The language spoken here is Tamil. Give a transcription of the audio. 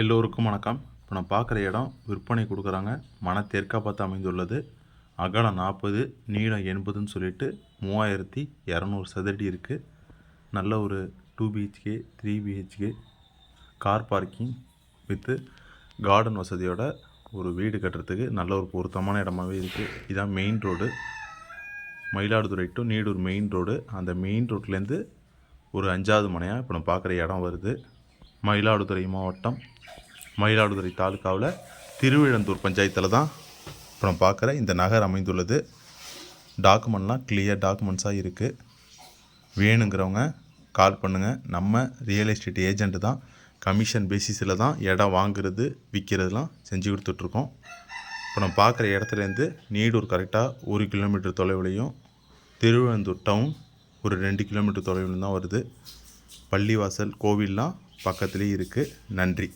எல்லோருக்கும் வணக்கம். இப்போ நான் பார்க்குற இடம் விற்பனை கொடுக்குறாங்க. மன தெற்கா பார்த்து அமைந்துள்ளது. அகலம் நாற்பது நீளம் எண்பதுன்னு சொல்லிட்டு மூவாயிரத்தி இரநூறு சதுரடி இருக்குது நல்ல ஒரு two BHK three BHK car parking with garden வசதியோட ஒரு வீடு கட்டுறதுக்கு நல்ல ஒரு பொருத்தமான இடமாவே இருக்குது இதான் main road Mayiladuthurai to Needur main road அந்த மெயின் ரோட்லேருந்து ஒரு அஞ்சாவது மனையாக இப்போ நம்ம பார்க்குற இடம் வருது. மயிலாடுதுறை மாவட்டம் மயிலாடுதுறை தாலுக்காவில் திருவிழந்தூர் பஞ்சாயத்தில் தான் இப்போ நம்ம பார்க்குற இந்த நகர் அமைந்துள்ளது. டாக்குமெண்ட்லாம் கிளியர் டாக்குமெண்ட்ஸாக இருக்குது வேணுங்கிறவங்க கால் பண்ணுங்கள் நம்ம ரியல் எஸ்டேட் ஏஜெண்ட்டு தான். கமிஷன் பேசிஸில் தான் இடம் வாங்குறது விற்கிறதுலாம் செஞ்சு கொடுத்துட்ருக்கோம். இப்போ நம்ம பார்க்குற இடத்துலேருந்து நீடூர் கரெக்டாக ஒரு கிலோமீட்டர் தொலைவிலையும் திருவிழந்தூர் டவுன் ஒரு ரெண்டு கிலோமீட்டர் தொலைவில் தான் வருது. பள்ளிவாசல் கோவில்லாம் பக்கத்துலேயே இருக்குது நன்றி.